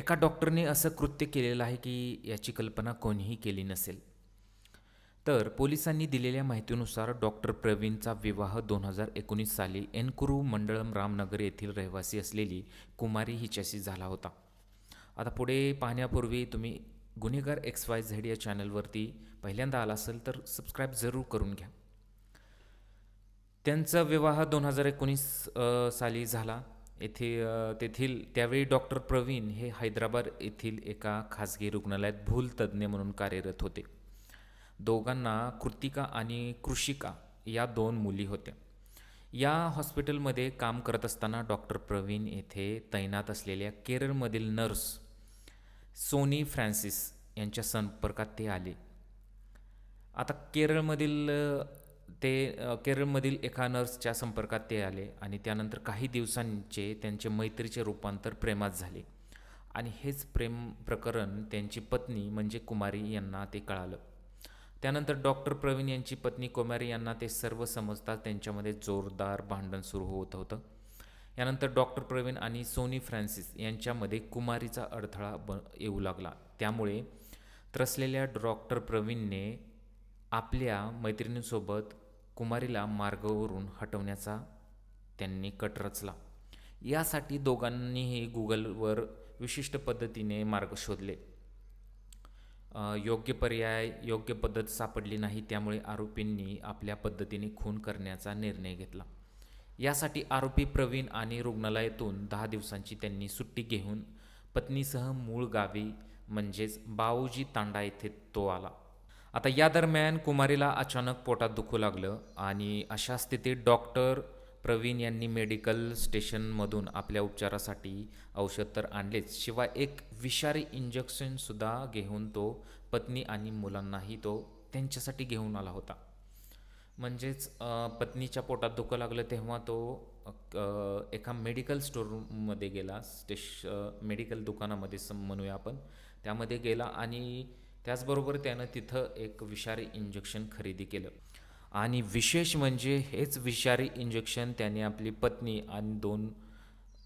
एका डॉक्टरने असं कृत्य केलेलं आहे की याची कल्पना कोणीही केली नसेल. तर पोलिसांनी दिलेल्या माहितीनुसार डॉक्टर प्रवीणचा विवाह दोन हजार एकोणीस साली एनकुरू मंडळम रामनगर येथील रहिवासी असलेली कुमारी हिच्याशी झाला होता. आता पुढे पाहण्यापूर्वी तुम्ही गुन्हेगार एक्स वाय झेड या चॅनलवरती पहिल्यांदा आला असेल तर सबस्क्राईब जरूर करून घ्या. त्यांचा विवाह दोन हजार एकोणीस साली झाला. येथे तेथील त्यावेळी डॉक्टर प्रवीण हे हैदराबाद येथील एका खाजगी रुग्णालयात भूलतज्ज्ञ म्हणून कार्यरत होते. दोघांना कृतिका आणि कृषिका या दोन मुली होत्या. या हॉस्पिटलमध्ये काम करत असताना डॉक्टर प्रवीण येथे तैनात असलेल्या केरळमधील नर्स सोनी फ्रान्सिस यांच्या संपर्कात ते आले. आता केरळमधील ते केरळमधील एका नर्सच्या संपर्कात ते आले आणि त्यानंतर काही दिवसांचे त्यांचे मैत्रीचे रूपांतर प्रेमात झाले. आणि हेच प्रेम प्रकरण त्यांची पत्नी म्हणजे कुमारी यांना ते कळालं. त्यानंतर डॉक्टर प्रवीण यांची पत्नी कुमारी यांना ते सर्व समजताच त्यांच्यामध्ये जोरदार भांडण सुरू होत होतं. यानंतर डॉक्टर प्रवीण आणि सोनी फ्रान्सिस यांच्यामध्ये कुमारीचा अडथळा ब येऊ लागला. त्यामुळे त्रसलेल्या डॉक्टर प्रवीणने आपल्या मैत्रिणीसोबत कुमारीला मार्गावरून हटवण्याचा त्यांनी कट रचला. यासाठी दोघांनीही गुगलवर विशिष्ट पद्धतीने मार्ग शोधले. योग्य पर्याय योग्य पद्धत सापडली नाही त्यामुळे आरोपींनी आपल्या पद्धतीने खून करण्याचा निर्णय घेतला. यासाठी आरोपी प्रवीण आणि रुग्णालयातून दहा दिवसांची त्यांनी सुट्टी घेऊन पत्नीसह मूळ गावी म्हणजेच बाऊजी तांडा येथे तो आला. आता या दरम्यान कुमारीला अचानक पोटात दुखू लागलं आणि अशा स्थितीत डॉक्टर प्रवीण यांनी मेडिकल स्टेशनमधून आपल्या उपचारासाठी औषध तर आणलेच शिवाय एक विषारी इंजेक्शनसुद्धा घेऊन तो पत्नी आणि मुलांनाही तो त्यांच्यासाठी घेऊन आला होता. म्हणजेच पत्नीच्या पोटात दुखं लागलं तेव्हा तो एका मेडिकल स्टोरमध्ये गेला स्टेश मेडिकल दुकानामध्ये सम म्हणूया आपण. त्यामध्ये गेला आणि त्याचबरोबर त्यानं तिथं एक विषारी इंजेक्शन खरेदी केलं. आणि विशेष म्हणजे हेच विषारी इंजेक्शन त्याने आपली पत्नी आणि दोन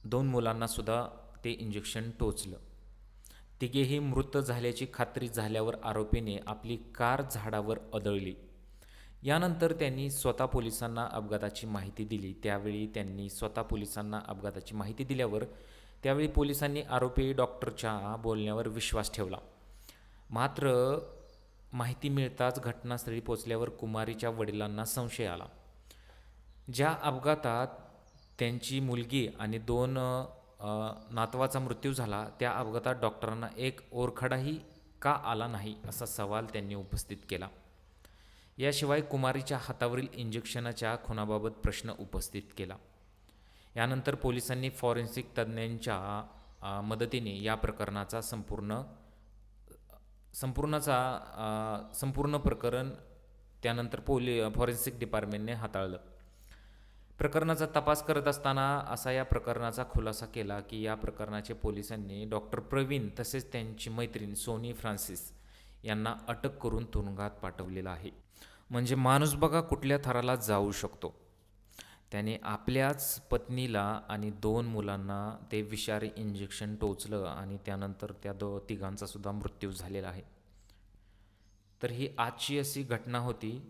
दोन मुलांनासुद्धा ते इंजेक्शन टोचलं. तिघेही मृत झाल्याची खात्री झाल्यावर आरोपीने आपली कार झाडावर अदळली. यानंतर त्यांनी स्वतः पोलिसांना अपघाताची माहिती दिली. त्यावेळी त्यांनी स्वतः पोलिसांना अपघाताची माहिती दिल्यावर त्यावेळी पोलिसांनी आरोपी डॉक्टरच्या बोलण्यावर विश्वास ठेवला. मात्र माहिती मिळताच घटनास्थळी पोचल्यावर कुमारीच्या वडिलांना संशय आला. ज्या अपघातात त्यांची मुलगी आणि दोन नातवाचा मृत्यू झाला त्या अपघातात डॉक्टरांना एक ओरखडाही का आला नाही असा सवाल त्यांनी उपस्थित केला. याशिवाय कुमारीच्या हातावरील इंजेक्शनाच्या खुनाबाबत प्रश्न उपस्थित केला. यानंतर पोलिसांनी फॉरेन्सिक तज्ज्ञांच्या मदतीने या प्रकरणाचा संपूर्ण संपूर्णचा संपूर्ण प्रकरण त्यानंतर पोली फॉरेन्सिक डिपार्टमेंटने हाताळलं. प्रकरणाचा तपास करत असताना असा या प्रकरणाचा खुलासा केला की या प्रकरणाचे पोलिसांनी डॉक्टर प्रवीण तसेच त्यांची मैत्रीण सोनी फ्रान्सिस यांना अटक करून तुरुंगात पाठवलेला आहे. म्हणजे माणूस बघा कुठल्या थराला जाऊ शकतो. त्याने आपल्याच पत्नीला आणि दोन मुलांना ते विषारी इंजेक्शन टोचलं आणि त्यानंतर त्या दो तिघांचा सुद्धा मृत्यू झालेला आहे. तर ही आजची अशी घटना होती.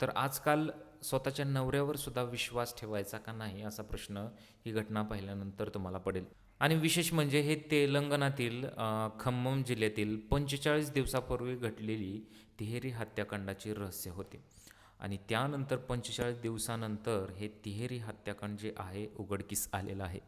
तर आजकाल स्वतःच्या नवऱ्यावर सुद्धा विश्वास ठेवायचा का नाही असा प्रश्न ही घटना पाहिल्यानंतर तुम्हाला पडेल. आणि विशेष म्हणजे हे तेलंगणातील खम्मम जिल्ह्यातील पंचेचाळीस दिवसापूर्वी घडलेली तिहेरी हत्याकांडाची रहस्य होते. आणि त्यानंतर पंचेचाळीस दिवसानंतर हे तिहेरी हत्याकांड जे आहे उघडकीस आलेलं आहे.